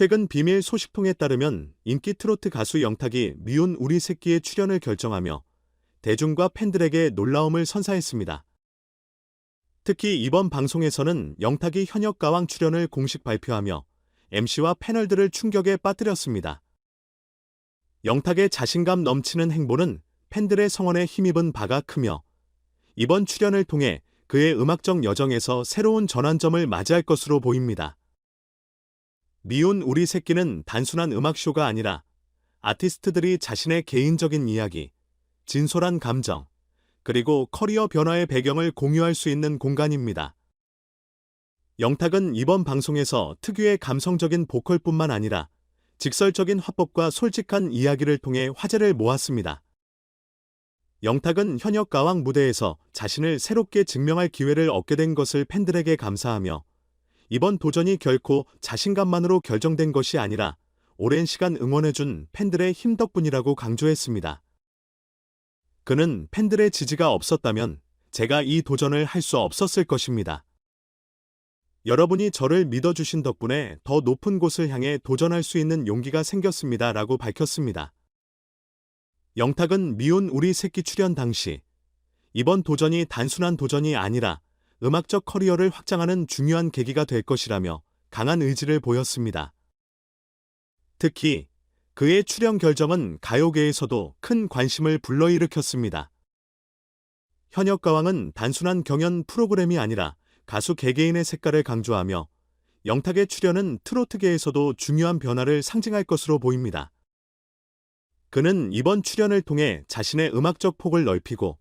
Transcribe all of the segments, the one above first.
최근 비밀 소식통에 따르면 인기 트로트 가수 영탁이 미운 우리 새끼의 출연을 결정하며 대중과 팬들에게 놀라움을 선사했습니다. 특히 이번 방송에서는 영탁이 현역 가왕 출연을 공식 발표하며 MC와 패널들을 충격에 빠뜨렸습니다. 영탁의 자신감 넘치는 행보는 팬들의 성원에 힘입은 바가 크며 이번 출연을 통해 그의 음악적 여정에서 새로운 전환점을 맞이할 것으로 보입니다. 미운 우리 새끼는 단순한 음악쇼가 아니라 아티스트들이 자신의 개인적인 이야기, 진솔한 감정, 그리고 커리어 변화의 배경을 공유할 수 있는 공간입니다. 영탁은 이번 방송에서 특유의 감성적인 보컬뿐만 아니라 직설적인 화법과 솔직한 이야기를 통해 화제를 모았습니다. 영탁은 현역 가왕 무대에서 자신을 새롭게 증명할 기회를 얻게 된 것을 팬들에게 감사하며 이번 도전이 결코 자신감만으로 결정된 것이 아니라 오랜 시간 응원해준 팬들의 힘 덕분이라고 강조했습니다. 그는 팬들의 지지가 없었다면 제가 이 도전을 할 수 없었을 것입니다. 여러분이 저를 믿어주신 덕분에 더 높은 곳을 향해 도전할 수 있는 용기가 생겼습니다. 라고 밝혔습니다. 영탁은 미운 우리 새끼 출연 당시 이번 도전이 단순한 도전이 아니라 음악적 커리어를 확장하는 중요한 계기가 될 것이라며 강한 의지를 보였습니다. 특히 그의 출연 결정은 가요계에서도 큰 관심을 불러일으켰습니다. 현역 가왕은 단순한 경연 프로그램이 아니라 가수 개개인의 색깔을 강조하며 영탁의 출연은 트로트계에서도 중요한 변화를 상징할 것으로 보입니다. 그는 이번 출연을 통해 자신의 음악적 폭을 넓히고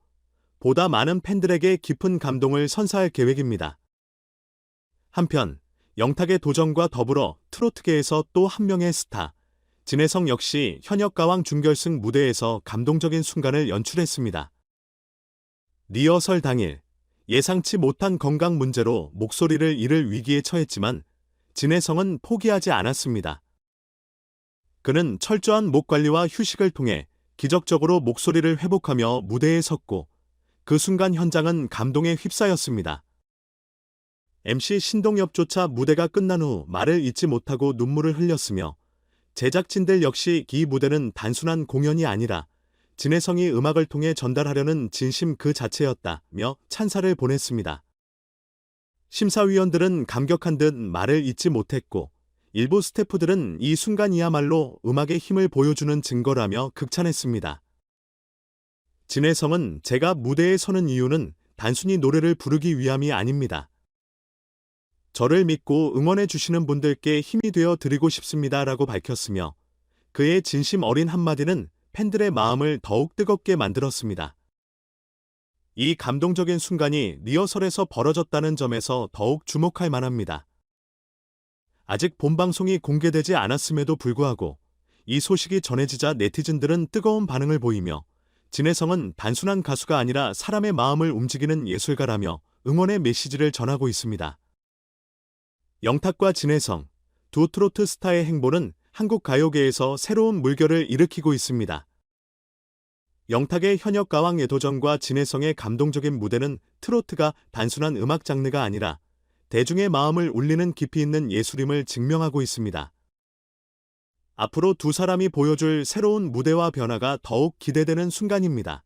보다 많은 팬들에게 깊은 감동을 선사할 계획입니다. 한편 영탁의 도전과 더불어 트로트계에서 또 한 명의 스타 진혜성 역시 현역 가왕 준결승 무대에서 감동적인 순간을 연출했습니다. 리허설 당일 예상치 못한 건강 문제로 목소리를 잃을 위기에 처했지만 진혜성은 포기하지 않았습니다. 그는 철저한 목 관리와 휴식을 통해 기적적으로 목소리를 회복하며 무대에 섰고 그 순간 현장은 감동에 휩싸였습니다. MC 신동엽조차 무대가 끝난 후 말을 잇지 못하고 눈물을 흘렸으며 제작진들 역시 이 무대는 단순한 공연이 아니라 진혜성이 음악을 통해 전달하려는 진심 그 자체였다며 찬사를 보냈습니다. 심사위원들은 감격한 듯 말을 잇지 못했고 일부 스태프들은 이 순간이야말로 음악의 힘을 보여주는 증거라며 극찬했습니다. 진혜성은 제가 무대에 서는 이유는 단순히 노래를 부르기 위함이 아닙니다. 저를 믿고 응원해 주시는 분들께 힘이 되어 드리고 싶습니다. 라고 밝혔으며 그의 진심 어린 한마디는 팬들의 마음을 더욱 뜨겁게 만들었습니다. 이 감동적인 순간이 리허설에서 벌어졌다는 점에서 더욱 주목할 만합니다. 아직 본방송이 공개되지 않았음에도 불구하고 이 소식이 전해지자 네티즌들은 뜨거운 반응을 보이며 진혜성은 단순한 가수가 아니라 사람의 마음을 움직이는 예술가라며 응원의 메시지를 전하고 있습니다. 영탁과 진혜성, 두 트로트 스타의 행보는 한국 가요계에서 새로운 물결을 일으키고 있습니다. 영탁의 현역 가왕 예도전과 진혜성의 감동적인 무대는 트로트가 단순한 음악 장르가 아니라 대중의 마음을 울리는 깊이 있는 예술임을 증명하고 있습니다. 앞으로 두 사람이 보여줄 새로운 무대와 변화가 더욱 기대되는 순간입니다.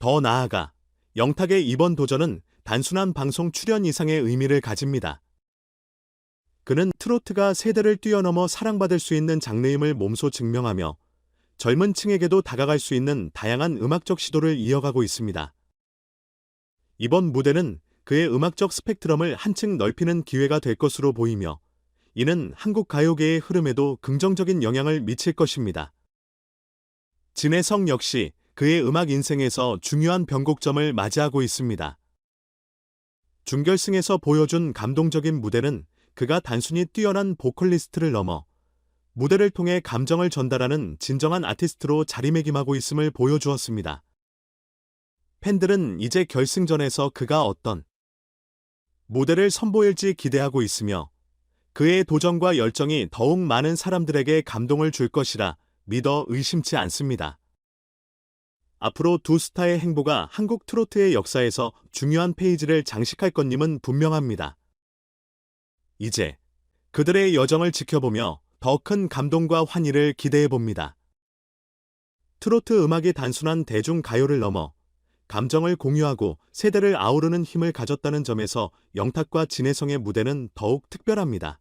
더 나아가 영탁의 이번 도전은 단순한 방송 출연 이상의 의미를 가집니다. 그는 트로트가 세대를 뛰어넘어 사랑받을 수 있는 장르임을 몸소 증명하며 젊은 층에게도 다가갈 수 있는 다양한 음악적 시도를 이어가고 있습니다. 이번 무대는 그의 음악적 스펙트럼을 한층 넓히는 기회가 될 것으로 보이며 이는 한국 가요계의 흐름에도 긍정적인 영향을 미칠 것입니다. 진혜성 역시 그의 음악 인생에서 중요한 변곡점을 맞이하고 있습니다. 준결승에서 보여준 감동적인 무대는 그가 단순히 뛰어난 보컬리스트를 넘어 무대를 통해 감정을 전달하는 진정한 아티스트로 자리매김하고 있음을 보여주었습니다. 팬들은 이제 결승전에서 그가 어떤 무대를 선보일지 기대하고 있으며 그의 도전과 열정이 더욱 많은 사람들에게 감동을 줄 것이라 믿어 의심치 않습니다. 앞으로 두 스타의 행보가 한국 트로트의 역사에서 중요한 페이지를 장식할 것임은 분명합니다. 이제 그들의 여정을 지켜보며 더 큰 감동과 환희를 기대해 봅니다. 트로트 음악이 단순한 대중 가요를 넘어 감정을 공유하고 세대를 아우르는 힘을 가졌다는 점에서 영탁과 진혜성의 무대는 더욱 특별합니다.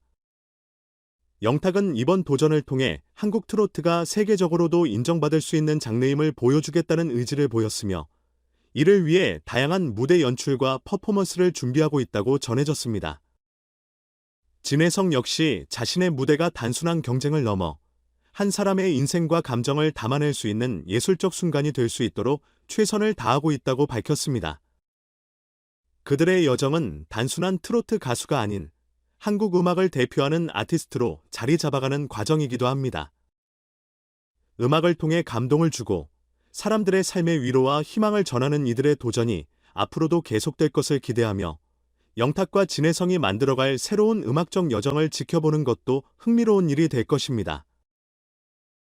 영탁은 이번 도전을 통해 한국 트로트가 세계적으로도 인정받을 수 있는 장르임을 보여주겠다는 의지를 보였으며 이를 위해 다양한 무대 연출과 퍼포먼스를 준비하고 있다고 전해졌습니다. 진혜성 역시 자신의 무대가 단순한 경쟁을 넘어 한 사람의 인생과 감정을 담아낼 수 있는 예술적 순간이 될 수 있도록 최선을 다하고 있다고 밝혔습니다. 그들의 여정은 단순한 트로트 가수가 아닌 한국 음악을 대표하는 아티스트로 자리 잡아가는 과정이기도 합니다. 음악을 통해 감동을 주고 사람들의 삶의 위로와 희망을 전하는 이들의 도전이 앞으로도 계속될 것을 기대하며 영탁과 진혜성이 만들어갈 새로운 음악적 여정을 지켜보는 것도 흥미로운 일이 될 것입니다.